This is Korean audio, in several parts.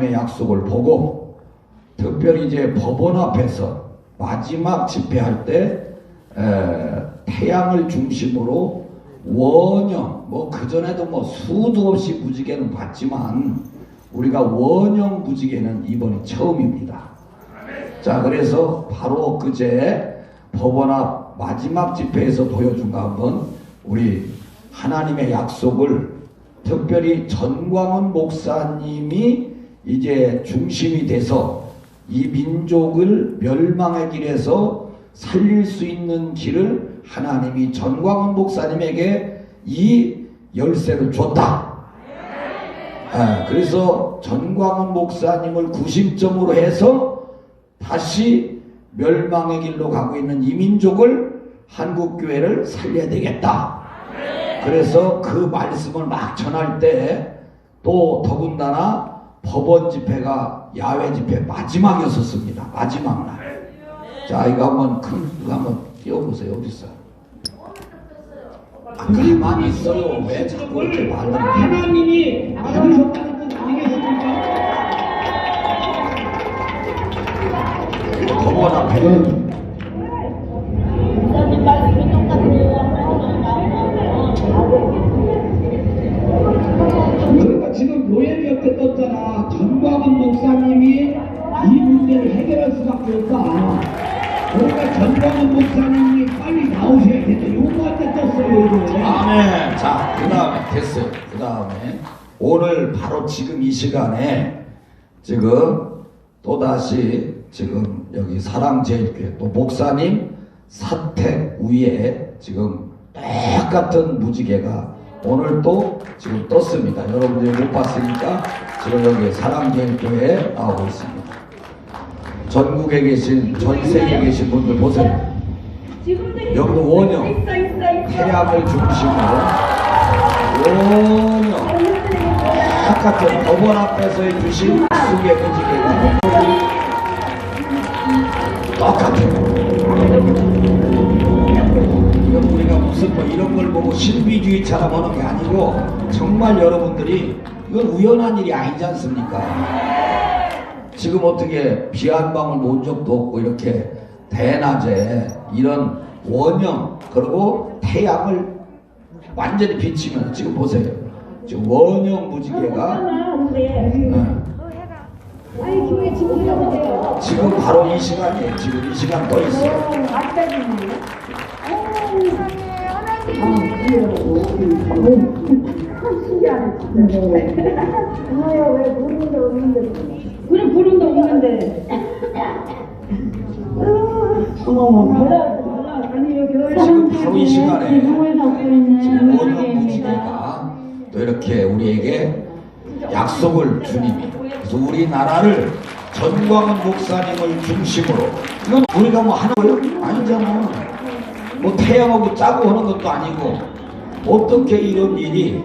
하나님의 약속을 보고 특별히 이제 법원 앞에서 마지막 집회할 때 에, 태양을 중심으로 원형 뭐 그전에도 뭐 수도 없이 무지개는 봤지만 우리가 원형 무지개는 이번이 처음입니다. 자 그래서 바로 그제 법원 앞 마지막 집회에서 보여준 거 한번 우리 하나님의 약속을 특별히 전광훈 목사님이 이제 중심이 돼서 이 민족을 멸망의 길에서 살릴 수 있는 길을 하나님이 전광훈 목사님에게 이 열쇠를 줬다. 아, 그래서 전광훈 목사님을 구심점으로 해서 다시 멸망의 길로 가고 있는 이 민족을 한국 교회를 살려야 되겠다. 그래서 그 말씀을 막 전할 때 또 더군다나 법원 집회가 야외 집회 마지막이었었습니다. 마지막 날. 자 이거 한번 큰 이거 한번 띄워보세요. 어디 있어? 아, 가만히 있어요. 왜 자꾸 이렇게 말을 해? 하나님이 아니겠습니까? 법원 앞에 전광훈 목사님이 이 문제를 해결할 수밖에 없다. 그러니까 전광훈 목사님이 빨리 나오셔야 된다. 요거한테 떴어요. 아멘. 자, 그 다음에 됐어요. 그 다음에 오늘 바로 지금 이 시간에 지금 또 다시 지금 여기 사랑제일교회 또 목사님 사택 위에 지금 똑같은 무지개가 오늘 또 지금 떴습니다. 여러분들이 못 봤으니까 지금 여기 사랑제일교회에 나오고 있습니다. 전국에 계신 전 세계에 계신 분들 보세요. 여기도 원형 태양을 중심으로 원형 똑같은 법원 앞에서 해주신 수의 무지개가 똑같은 이건 무슨 뭐 이런 걸 보고 신비주의처럼 하는 게 아니고 정말 여러분들이 이건 우연한 일이 아니지 않습니까? 지금 어떻게 비 한 방울 온 적도 없고 이렇게 대낮에 이런 원형 그리고 태양을 완전히 비치면 지금 보세요. 지금 원형 무지개가 지금 바로 이 시간이에요. 지금 이 시간 떠 있어요. 그럼 부름도 없는데. 지금 바로 이 시간에 지금 원형 무지개가 또 이렇게 우리에게 약속을 주님이. 그래서 우리나라를 전광훈 목사님을 중심으로. 이건 우리가 뭐 하는 거예요? 아니잖아 뭐 태양하고 짜고 하는 것도 아니고 어떻게 이런 일이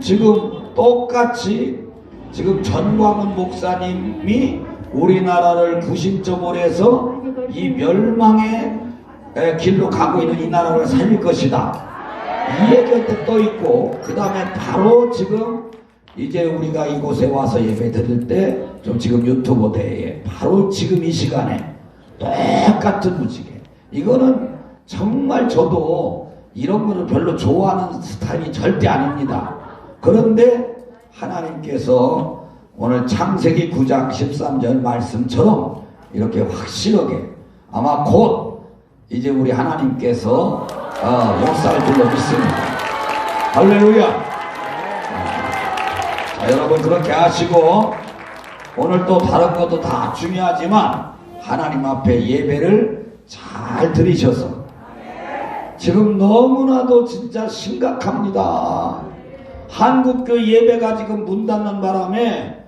지금 똑같이 지금 전광훈 목사님이 우리나라를 구심점으로 해서 이 멸망의 에, 길로 가고 있는 이 나라를 살릴 것이다. 이 얘기할 때 떠 있고 그 다음에 바로 지금 이제 우리가 이곳에 와서 예배 드릴 때 좀 지금 유튜브 대회에 바로 지금 이 시간에 똑같은 무지개 이거는 정말 저도 이런 거를 별로 좋아하는 스타일이 절대 아닙니다. 그런데 하나님께서 오늘 창세기 9장 13절 말씀처럼 이렇게 확실하게 아마 곧 이제 우리 하나님께서 어, 역사를 불러 믿습니다. 할렐루야. 자, 여러분 그렇게 하시고 오늘 또 다른 것도 다 중요하지만 하나님 앞에 예배를 잘 드리셔서 지금 너무나도 진짜 심각합니다. 한국교회 예배가 지금 문 닫는 바람에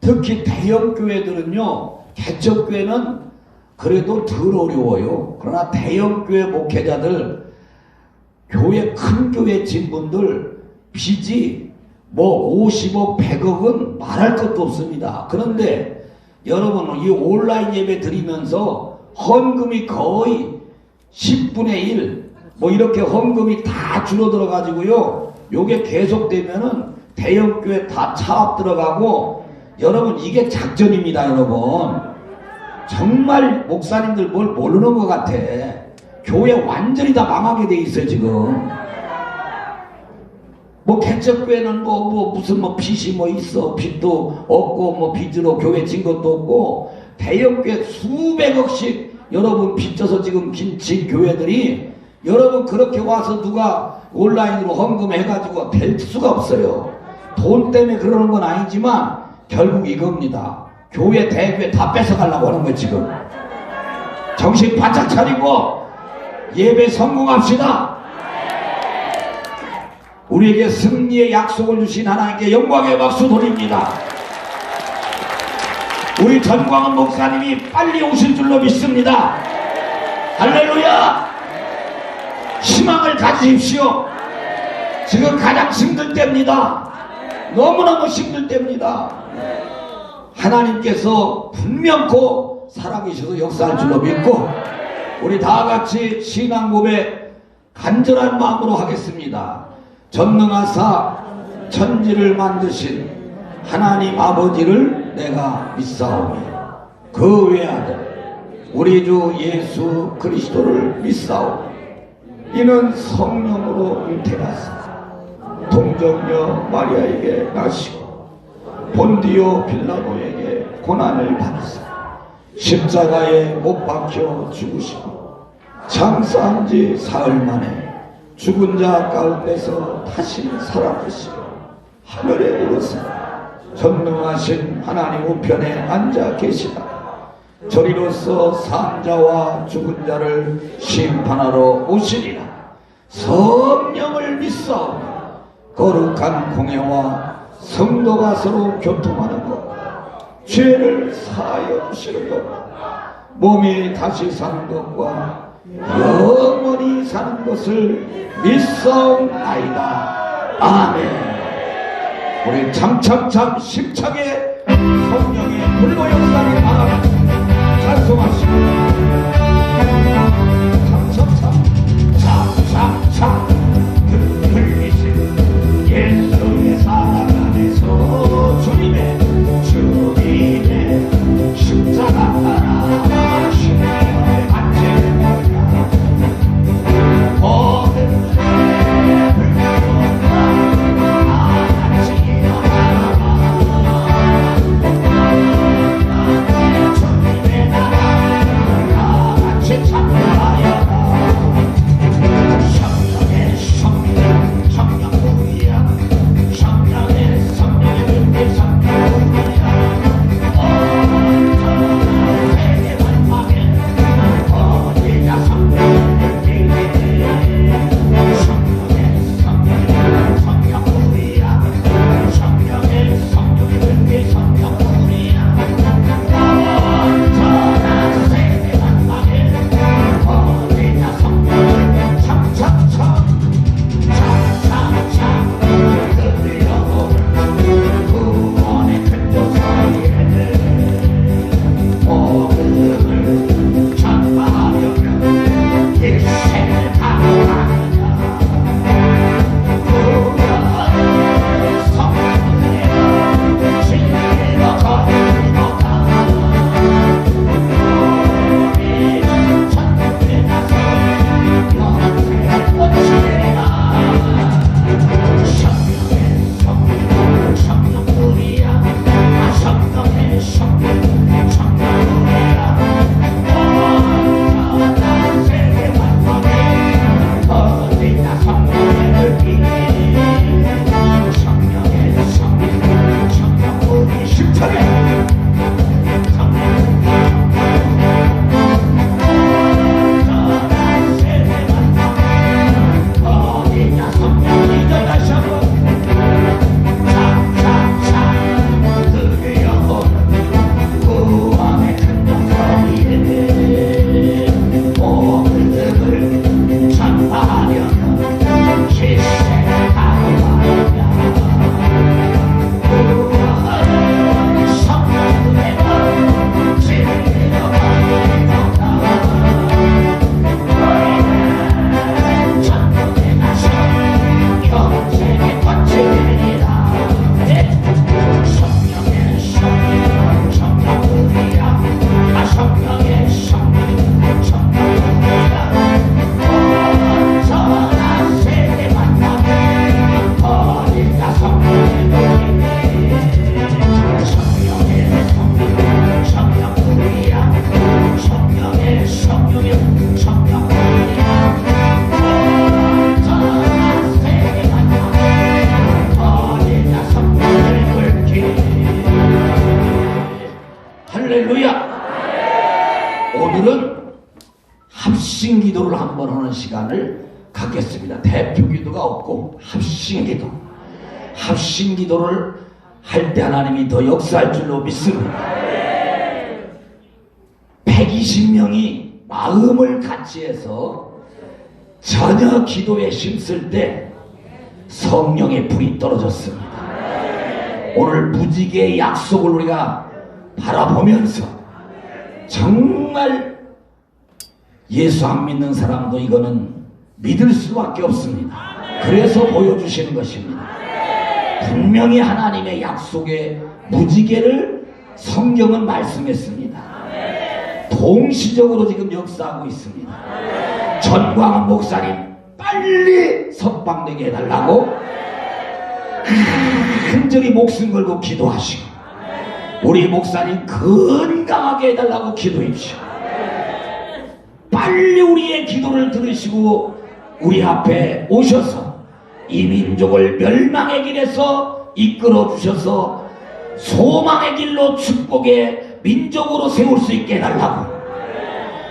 특히 대형 교회들은요 개척교회는 그래도 덜 어려워요. 그러나 대형 교회 목회자들 교회 큰 교회 진분들 빚이 뭐 50억 100억은 말할 것도 없습니다. 그런데 여러분 이 온라인 예배 드리면서 헌금이 거의 10분의 1 뭐 이렇게 헌금이 다 줄어들어 가지고요. 요게 계속되면은 대형 교회 다 차압 들어가고 여러분 이게 작전입니다 여러분. 정말 목사님들 뭘 모르는 것 같아. 교회 완전히 다 망하게 돼 있어요 지금. 뭐 개척교회는 뭐, 뭐 무슨 뭐 빚이 뭐 있어. 빚도 없고 뭐 빚으로 교회 진 것도 없고 대형교회 수백억씩 여러분 빚져서 지금 긴진 교회들이 여러분 그렇게 와서 누가 온라인으로 헌금해가지고 될 수가 없어요 돈 때문에 그러는 건 아니지만 결국 이겁니다 교회 대교회 다 뺏어가려고 하는 거예요 지금 정신 바짝 차리고 예배 성공합시다 우리에게 승리의 약속을 주신 하나님께 영광의 박수 돌립니다. 우리 전광훈 목사님이 빨리 오실 줄로 믿습니다. 할렐루야! 희망을 가지십시오. 지금 가장 힘들 때입니다. 너무너무 힘들 때입니다. 하나님께서 분명코 살아계셔서 역사할 줄로 믿고 우리 다 같이 신앙 고백 간절한 마음으로 하겠습니다. 전능하사 천지를 만드신 하나님 아버지를 내가 믿사오며 그 외아들 우리 주 예수 그리스도를 믿사오며 이는 성령으로 잉태하사 동정녀 마리아에게 나시고 본디오 빌라도에게 고난을 받으사 십자가에 못 박혀 죽으시고 장사한 지 사흘 만에 죽은 자 가운데서 다시 살아나시고 하늘에 오르사 전능하신 하나님 우편에 앉아 계시다. 저리로서 산자와 죽은 자를 심판하러 오시리라. 성령을 믿사오니 거룩한 공예와 성도가 서로 교통하는 것, 죄를 사하여 주시는 것, 몸이 다시 사는 것과 영원히 사는 것을 믿사옵나이다. 아멘. 우리 참참참 심차게 성령의 불로 역사를 한 번 하는 시간을 갖겠습니다. 대표 기도가 없고 합심 기도. 합심 기도를 할 때 하나님이 더 역사할 줄로 믿습니다. 120명이 마음을 같이 해서 전혀 기도에 힘쓸 때 성령의 불이 떨어졌습니다. 오늘 무지개의 약속을 우리가 바라보면서 정말 예수 안 믿는 사람도 이거는 믿을 수밖에 없습니다. 그래서 보여주시는 것입니다. 분명히 하나님의 약속의 무지개를 성경은 말씀했습니다. 동시적으로 지금 역사하고 있습니다. 전광훈 목사님 빨리 석방되게 해달라고 간절히 목숨 걸고 기도하시고 우리 목사님 건강하게 해달라고 기도해주시고 빨리 우리의 기도를 들으시고 우리 앞에 오셔서 이 민족을 멸망의 길에서 이끌어 주셔서 소망의 길로 축복의 민족으로 세울 수 있게 해달라고.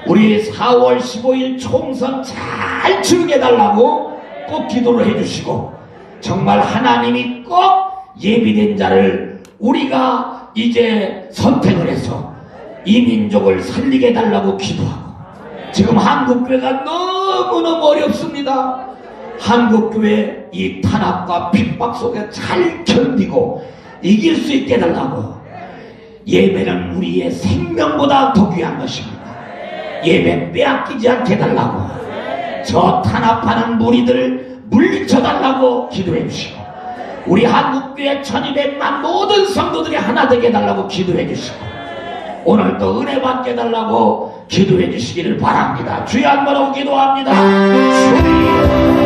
우리 4월 15일 총선 잘 치르게 해달라고 꼭 기도를 해주시고 정말 하나님이 꼭 예비된 자를 우리가 이제 선택을 해서 이 민족을 살리게 해달라고 기도하고 지금 한국교회가 너무너무 어렵습니다. 한국교회 이 탄압과 핍박 속에 잘 견디고 이길 수 있게 해달라고 예배는 우리의 생명보다 더 귀한 것입니다. 예배 빼앗기지 않게 해달라고 저 탄압하는 무리들을 물리쳐달라고 기도해 주시고 우리 한국교회 1200만 모든 성도들이 하나 되게 해달라고 기도해 주시고 오늘도 은혜 받게 해달라고 기도해 주시기를 바랍니다. 주여 한번하고 기도합니다. 주여